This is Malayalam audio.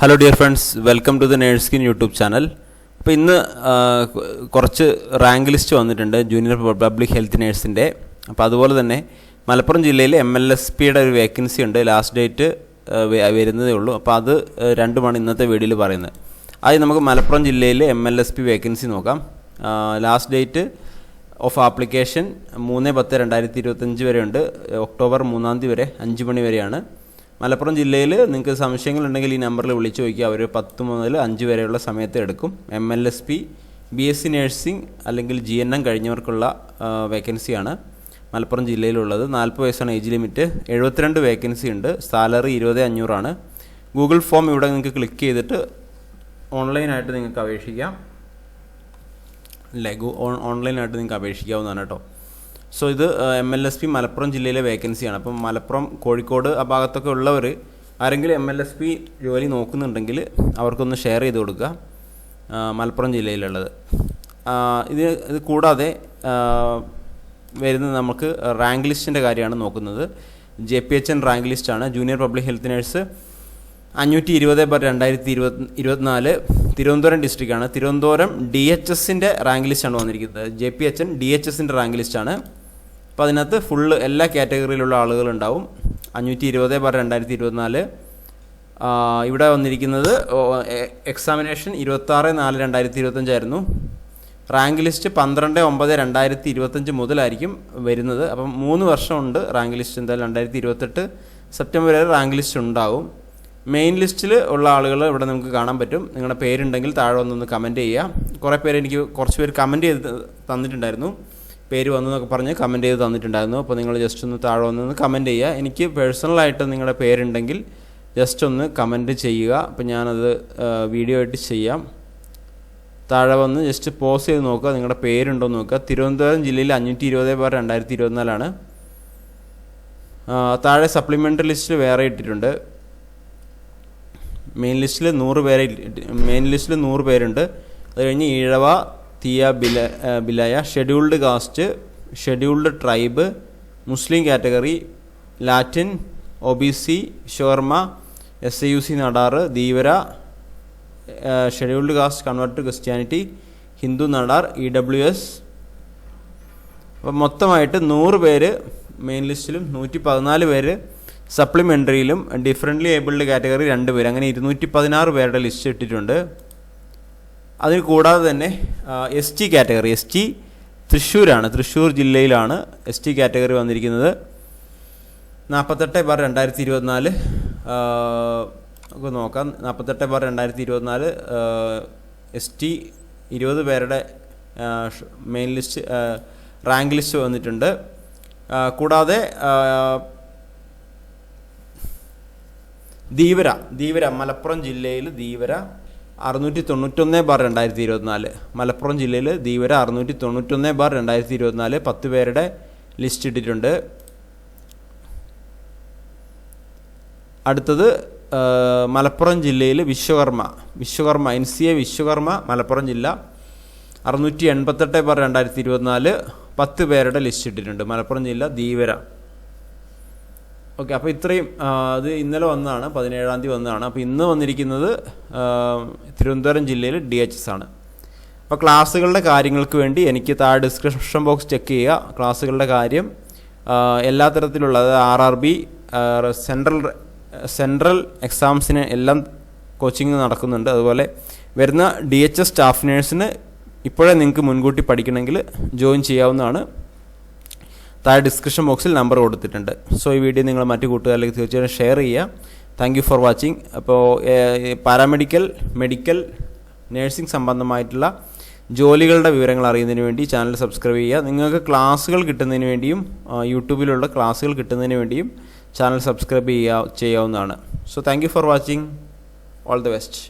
Hello dear friends welcome to the Nurseskin YouTube channel അപ്പോൾ ഇന്ന് കുറച്ച് റാങ്ക് ലിസ്റ്റ് വന്നിട്ടുണ്ട്. ജൂനിയർ പബ്ലിക് ഹെൽത്ത് നേഴ്സിന്റെ അപ്പോൾ അതുപോലെ തന്നെ മലപ്പുറം ജില്ലയിൽ എം എൽ എസ് പിയുടെ ഒരു വേക്കൻസി ഉണ്ട്. ലാസ്റ്റ് ഡേറ്റ് വരുന്നതേ ഉള്ളൂ. അപ്പോൾ അത് രണ്ടുമാണ് ഇന്നത്തെ വീഡിയോയിൽ പറയുന്നത്. ആദ്യം നമുക്ക് മലപ്പുറം ജില്ലയിൽ M L S P vacancy നോക്കാം. ലാസ്റ്റ് ഡേറ്റ് ഓഫ് ആപ്ലിക്കേഷൻ മൂന്ന് പത്ത് രണ്ടായിരത്തി ഇരുപത്തഞ്ച് വരെ ഉണ്ട്. ഒക്ടോബർ മൂന്നാം തീയതി വരെ അഞ്ച് മണി വരെയാണ്. മലപ്പുറം ജില്ലയിൽ നിങ്ങൾക്ക് സംശയങ്ങളുണ്ടെങ്കിൽ ഈ നമ്പറിൽ വിളിച്ചു നോക്കി അവർ പത്ത് മുതൽ അഞ്ച് വരെയുള്ള സമയത്ത് എടുക്കും. M L S P B S C nursing അല്ലെങ്കിൽ ജി എൻ എം കഴിഞ്ഞവർക്കുള്ള വേക്കൻസിയാണ് മലപ്പുറം ജില്ലയിലുള്ളത്. നാൽപ്പത് വയസ്സാണ് ഏജ് ലിമിറ്റ് എഴുപത്തിരണ്ട് വേക്കൻസി ഉണ്ട്. സാലറി ഇരുപത് അഞ്ഞൂറാണ് ഗൂഗിൾ ഫോം ഇവിടെ നിങ്ങൾക്ക് ക്ലിക്ക് ചെയ്തിട്ട് ഓൺലൈനായിട്ട് നിങ്ങൾക്ക് അപേക്ഷിക്കാം. ഗു ഓൺ- ഓൺലൈനായിട്ട് നിങ്ങൾക്ക് അപേക്ഷിക്കാവുന്നതാണ് കേട്ടോ. സോ ഇത് M L S P Malappuram ജില്ലയിലെ വേക്കൻസിയാണ് അപ്പം മലപ്പുറം കോഴിക്കോട് ആ ഭാഗത്തൊക്കെ ഉള്ളവർ ആരെങ്കിലും എം എൽ എസ് പി ജോലി നോക്കുന്നുണ്ടെങ്കിൽ അവർക്കൊന്ന് ഷെയർ ചെയ്ത് കൊടുക്കുക. മലപ്പുറം ജില്ലയിലുള്ളത്. ഇത് ഇത് കൂടാതെ വരുന്നത് നമുക്ക് റാങ്ക് ലിസ്റ്റിന്റെ കാര്യമാണ് നോക്കുന്നത്. J P H N rank ലിസ്റ്റാണ് ജൂനിയർ പബ്ലിക് ഹെൽത്ത് നേഴ്സ് അഞ്ഞൂറ്റി ഇരുപത് ബർ രണ്ടായിരത്തി ഇരുപത് ഇരുപത്തിനാല് തിരുവനന്തപുരം ഡിസ്ട്രിക്റ്റാണ് തിരുവനന്തപുരം ഡി എച്ച് എസിന്റെ റാങ്ക് ലിസ്റ്റാണ് വന്നിരിക്കുന്നത്. J P H N D H എസിന്റെ റാങ്ക് ലിസ്റ്റാണ് അപ്പോൾ അതിനകത്ത് ഫുള്ള് എല്ലാ കാറ്റഗറിയിലുള്ള ആളുകളുണ്ടാവും. അഞ്ഞൂറ്റി ഇരുപത് ബാർ രണ്ടായിരത്തി ഇരുപത്തിനാല് ഇവിടെ വന്നിരിക്കുന്നത് എക്സാമിനേഷൻ ഇരുപത്താറ് നാല് രണ്ടായിരത്തി ഇരുപത്തഞ്ചായിരുന്നു റാങ്ക് ലിസ്റ്റ് പന്ത്രണ്ട് ഒമ്പത് രണ്ടായിരത്തി ഇരുപത്തഞ്ച് മുതലായിരിക്കും വരുന്നത്. അപ്പം മൂന്ന് വർഷമുണ്ട് റാങ്ക് ലിസ്റ്റ് എന്തായാലും രണ്ടായിരത്തി ഇരുപത്തെട്ട് സെപ്റ്റംബർ വരെ റാങ്ക് ലിസ്റ്റ് ഉണ്ടാവും. മെയിൻ ലിസ്റ്റിൽ ഉള്ള ആളുകൾ ഇവിടെ നമുക്ക് കാണാൻ പറ്റും. നിങ്ങളുടെ പേരുണ്ടെങ്കിൽ താഴെ വന്നൊന്ന് കമന്റ് ചെയ്യുക. കുറേ പേര് എനിക്ക് കുറച്ച് പേര് കമന്റ് ചെയ്ത് തന്നിട്ടുണ്ടായിരുന്നു. പേര് വന്നു എന്നൊക്കെ പറഞ്ഞ് കമന്റ് ചെയ്ത് തന്നിട്ടുണ്ടായിരുന്നു. അപ്പോൾ നിങ്ങൾ ജസ്റ്റ് ഒന്ന് താഴെ വന്നൊന്ന് കമന്റ് ചെയ്യുക. എനിക്ക് പേഴ്സണലായിട്ട് നിങ്ങളുടെ പേരുണ്ടെങ്കിൽ ജസ്റ്റ് ഒന്ന് കമന്റ് ചെയ്യുക. അപ്പോൾ ഞാനത് വീഡിയോ ആയിട്ട് ചെയ്യാം. താഴെ വന്ന് ജസ്റ്റ് പോസ് ചെയ്ത് നോക്കുക. നിങ്ങളുടെ പേരുണ്ടോ എന്ന് നോക്കുക. തിരുവനന്തപുരം ജില്ലയിൽ അഞ്ഞൂറ്റി ഇരുപത് ബാർ രണ്ടായിരത്തി ഇരുപത്തിനാലാണ് താഴെ സപ്ലിമെന്ററി ലിസ്റ്റിൽ വേറെ ഇട്ടിട്ടുണ്ട്. മെയിൻ ലിസ്റ്റിൽ നൂറ് പേരെ മെയിൻ ലിസ്റ്റിൽ നൂറ് പേരുണ്ട്. അത് കഴിഞ്ഞ് ഈഴവ തീയ ബില ബിലയ scheduled caste scheduled tribe Muslim category Latin O B C shawarma S I U C Nadar Dheevara scheduled caste convert Christianity Hindu Nadar E W S. അപ്പം മൊത്തമായിട്ട് നൂറ് പേര് മെയിൻ ലിസ്റ്റിലും നൂറ്റി പതിനാല് പേര് സപ്ലിമെന്ററിയിലും ഡിഫറെന്റ്ലി ഏബിൾഡ് കാറ്റഗറി രണ്ട് പേര്. അങ്ങനെ ഇരുന്നൂറ്റി പതിനാറ് പേരുടെ ലിസ്റ്റ് ഇട്ടിട്ടുണ്ട്. അതിന് കൂടാതെ തന്നെ S T category S T തൃശ്ശൂരാണ് തൃശ്ശൂർ ജില്ലയിലാണ് എസ് ടി കാറ്റഗറി വന്നിരിക്കുന്നത്. നാൽപ്പത്തെട്ട് ബാർ രണ്ടായിരത്തി ഇരുപത്തിനാല് നമുക്ക് നോക്കാം. നാൽപ്പത്തെട്ട് ബാർ രണ്ടായിരത്തി ഇരുപത്തിനാല് എസ് ടി ഇരുപത് പേരുടെ മെയിൻ ലിസ്റ്റ് റാങ്ക് ലിസ്റ്റ് വന്നിട്ടുണ്ട്. കൂടാതെ ധീവര ധീവര മലപ്പുറം ജില്ലയിൽ ധീവര അറുന്നൂറ്റി തൊണ്ണൂറ്റൊന്ന് ബാർ രണ്ടായിരത്തി ഇരുപത്തിനാല് മലപ്പുറം ജില്ലയിൽ ധീവര അറുന്നൂറ്റി തൊണ്ണൂറ്റൊന്ന് ബാർ രണ്ടായിരത്തി ഇരുപത്തിനാല് പത്ത് പേരുടെ ലിസ്റ്റ് ഇട്ടിട്ടുണ്ട്. അടുത്തത് മലപ്പുറം ജില്ലയിൽ Vishwakarma. Vishwakarma N C A Vishwakarma Malappuram ജില്ല. അറുന്നൂറ്റി എൺപത്തെട്ട് ബാർ രണ്ടായിരത്തി ഇരുപത്തിനാല് പത്ത് പേരുടെ ലിസ്റ്റ് ഇട്ടിട്ടുണ്ട്. മലപ്പുറം ജില്ല ധീവര. ഓക്കെ അപ്പോൾ ഇത്രയും അത് ഇന്നലെ വന്നതാണ് പതിനേഴാം തീയതി വന്നതാണ്. അപ്പോൾ ഇന്ന് വന്നിരിക്കുന്നത് തിരുവനന്തപുരം ജില്ലയിൽ ഡി എച്ച് എസ് ആണ്. അപ്പോൾ ക്ലാസ്സുകളുടെ കാര്യങ്ങൾക്ക് വേണ്ടി എനിക്ക് താഴെ ഡിസ്ക്രിപ്ഷൻ ബോക്സ് ചെക്ക് ചെയ്യുക. ക്ലാസ്സുകളുടെ കാര്യം എല്ലാ തരത്തിലുള്ള അതായത് R R B central central എക്സാംസിന് എല്ലാം കോച്ചിങ് നടക്കുന്നുണ്ട്. അതുപോലെ വരുന്ന ഡി എച്ച് എസ് സ്റ്റാഫ് നേഴ്സിന് ഇപ്പോഴേ നിങ്ങൾക്ക് മുൻകൂട്ടി പഠിക്കണമെങ്കിൽ ജോയിൻ ചെയ്യാവുന്നതാണ്. താഴെ ഡിസ്ക്രിപ്ഷൻ ബോക്സിൽ നമ്പർ കൊടുത്തിട്ടുണ്ട്. സോ ഈ വീഡിയോ നിങ്ങൾ മറ്റു കൂട്ടുകാരിലേക്ക് തീർച്ചയായും ഷെയർ ചെയ്യുക. താങ്ക് യു ഫോർ വാച്ചിങ് അപ്പോൾ പാരാമെഡിക്കൽ മെഡിക്കൽ നേഴ്സിംഗ് സംബന്ധമായിട്ടുള്ള ജോലികളുടെ വിവരങ്ങൾ അറിയുന്നതിന് വേണ്ടി ചാനൽ സബ്സ്ക്രൈബ് ചെയ്യുക. നിങ്ങൾക്ക് ക്ലാസ്സുകൾ കിട്ടുന്നതിന് വേണ്ടിയും യൂട്യൂബിലുള്ള ക്ലാസ്സുകൾ കിട്ടുന്നതിന് വേണ്ടിയും ചാനൽ സബ്സ്ക്രൈബ് ചെയ്യുക ചെയ്യാവുന്നതാണ്. So thank for watching all the best